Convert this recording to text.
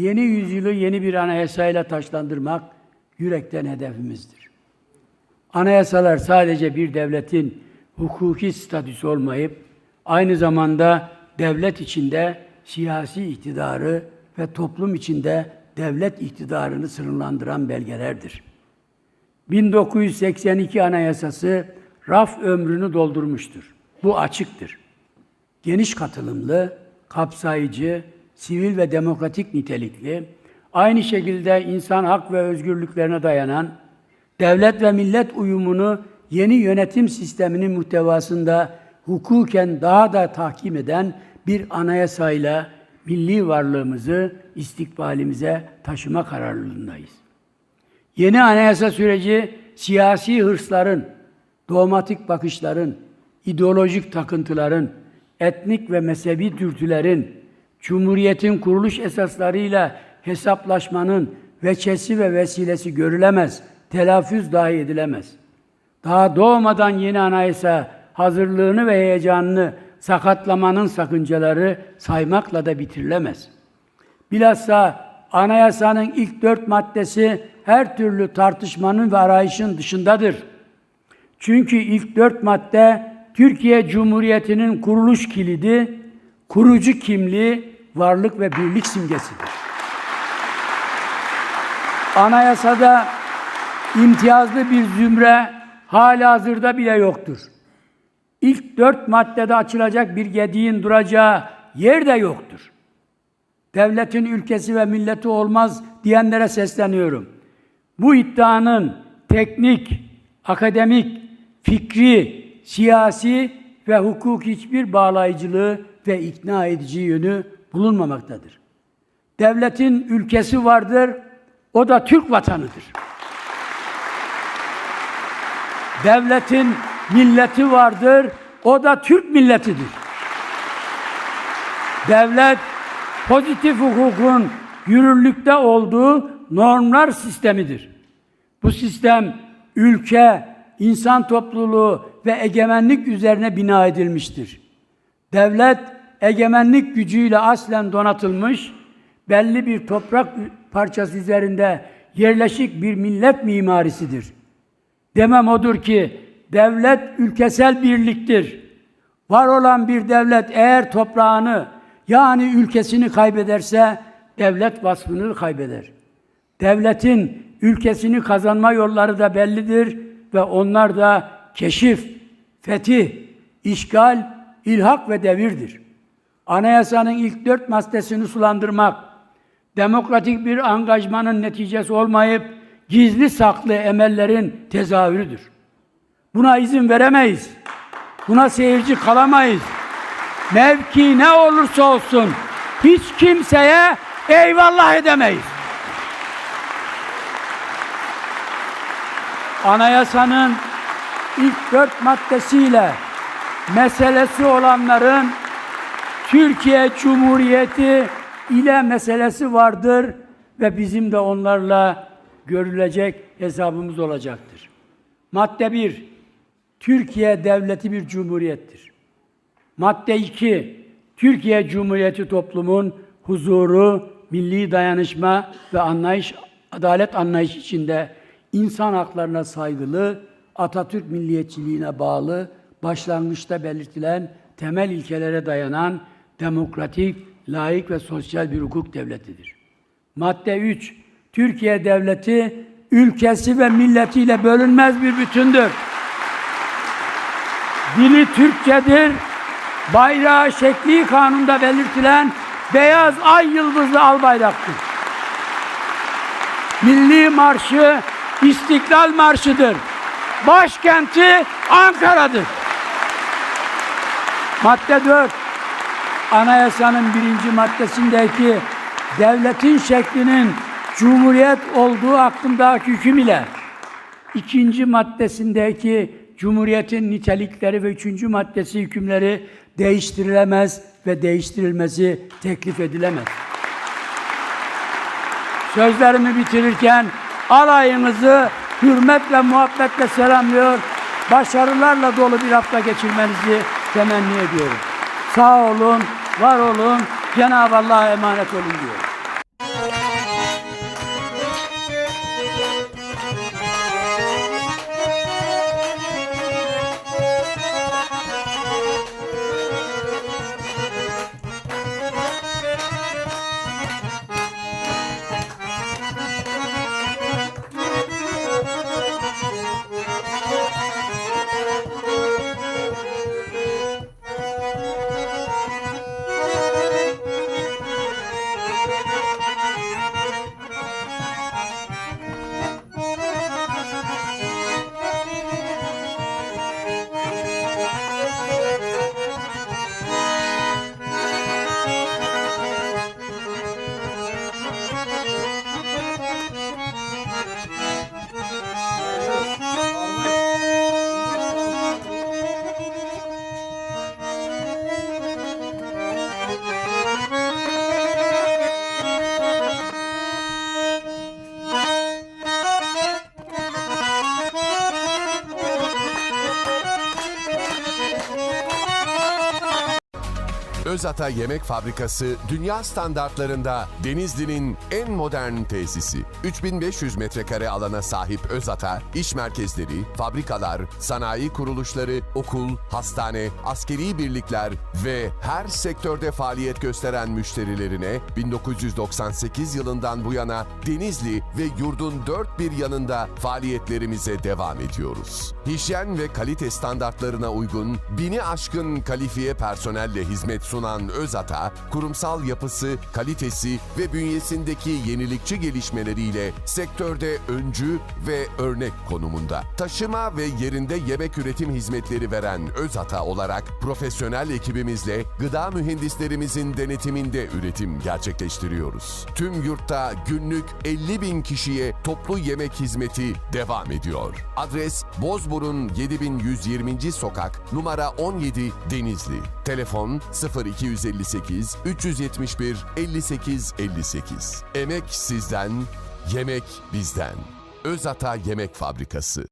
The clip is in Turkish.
yeni yüzyılı yeni bir anayasayla taşlandırmak yürekten hedefimizdir. Anayasalar sadece bir devletin hukuki statüsü olmayıp aynı zamanda devlet içinde siyasi iktidarı ve toplum içinde devlet iktidarını sınırlandıran belgelerdir. 1982 Anayasası raf ömrünü doldurmuştur. Bu açıktır. Geniş katılımlı, kapsayıcı, sivil ve demokratik nitelikli, aynı şekilde insan hak ve özgürlüklerine dayanan, devlet ve millet uyumunu yeni yönetim sisteminin muhtevasında hukuken daha da tahkim eden bir anayasayla milli varlığımızı istikbalimize taşıma kararlılığındayız. Yeni anayasa süreci siyasi hırsların, dogmatik bakışların, ideolojik takıntıların, etnik ve mezhebi dürtülerin, Cumhuriyetin kuruluş esaslarıyla hesaplaşmanın veçesi ve vesilesi görülemez, telaffuz dahi edilemez. Daha doğmadan yeni anayasa hazırlığını ve heyecanını sakatlamanın sakıncaları saymakla da bitirilemez. Bilhassa anayasanın ilk dört maddesi her türlü tartışmanın ve arayışın dışındadır. Çünkü ilk dört madde Türkiye Cumhuriyeti'nin kuruluş kilidi, kurucu kimliği, varlık ve birlik simgesidir. Anayasada imtiyazlı bir zümre hala hazırda bile yoktur. İlk dört maddede açılacak bir gediğin duracağı yer de yoktur. Devletin ülkesi ve milleti olmaz diyenlere sesleniyorum. Bu iddianın teknik, akademik, fikri, siyasi ve hukuk hiçbir bağlayıcılığı ve ikna edici yönü bulunmamaktadır. Devletin ülkesi vardır, o da Türk vatanıdır. Devletin milleti vardır, o da Türk milletidir. Devlet pozitif hukukun yürürlükte olduğu normlar sistemidir. Bu sistem ülke, insan topluluğu ve egemenlik üzerine bina edilmiştir. Devlet egemenlik gücüyle aslen donatılmış, belli bir toprak parçası üzerinde yerleşik bir millet mimarisidir. Demem odur ki devlet ülkesel birliktir. Var olan bir devlet eğer toprağını yani ülkesini kaybederse devlet vasfını kaybeder. Devletin ülkesini kazanma yolları da bellidir ve onlar da keşif, fetih, işgal, ilhak ve devirdir. Anayasanın ilk dört maddesini sulandırmak, demokratik bir angajmanın neticesi olmayıp gizli saklı emellerin tezahürüdür. Buna izin veremeyiz. Buna seyirci kalamayız. Mevki ne olursa olsun hiç kimseye eyvallah edemeyiz. Anayasanın ilk dört maddesiyle meselesi olanların Türkiye Cumhuriyeti ile meselesi vardır ve bizim de onlarla görülecek hesabımız olacaktır. Madde 1. Türkiye devleti bir cumhuriyettir. Madde 2. Türkiye Cumhuriyeti toplumun huzuru, milli dayanışma ve anlayış, adalet anlayışı içinde insan haklarına saygılı, Atatürk milliyetçiliğine bağlı, başlangıçta belirtilen temel ilkelere dayanan demokratik, layık ve sosyal bir hukuk devletidir. Madde 3. Türkiye devleti ülkesi ve milletiyle bölünmez bir bütündür. Dili Türkçedir. Bayrağı şekli kanunda belirtilen beyaz ay yıldızlı al bayraktır. Milli marşı İstiklal Marşı'dır. Başkenti Ankara'dır. Madde 4. Anayasanın birinci maddesindeki devletin şeklinin cumhuriyet olduğu hakkındaki hüküm ile ikinci maddesindeki cumhuriyetin nitelikleri ve üçüncü maddesi hükümleri değiştirilemez ve değiştirilmesi teklif edilemez. Sözlerimi bitirirken alayınızı hürmet ve muhabbetle selamlıyor. Başarılarla dolu bir hafta geçirmenizi temenni ediyorum. Sağ olun, var olun, Cenab-ı Allah'a emanet olun diyorum. Özata Yemek Fabrikası dünya standartlarında Denizli'nin en modern tesisi. 3500 metrekare alana sahip Özata, iş merkezleri, fabrikalar, sanayi kuruluşları, okul, hastane, askeri birlikler ve her sektörde faaliyet gösteren müşterilerine 1998 yılından bu yana Denizli ve yurdun dört bir yanında faaliyetlerimize devam ediyoruz. Hijyen ve kalite standartlarına uygun bini aşkın kalifiye personelle hizmet sunan Özata, kurumsal yapısı, kalitesi ve bünyesindeki yenilikçi gelişmeleriyle sektörde öncü ve örnek konumunda. Taşıma ve yerinde yemek üretim hizmetleri veren Özata olarak profesyonel ekibimizle gıda mühendislerimizin denetiminde üretim gerçekleştiriyoruz. Tüm yurtta günlük 50 bin kişiye toplu yemek hizmeti devam ediyor. Adres Bozburun 7120. sokak numara 17 Denizli. Telefon 0258 371 58 58. Emek sizden, yemek bizden. Özata Yemek Fabrikası.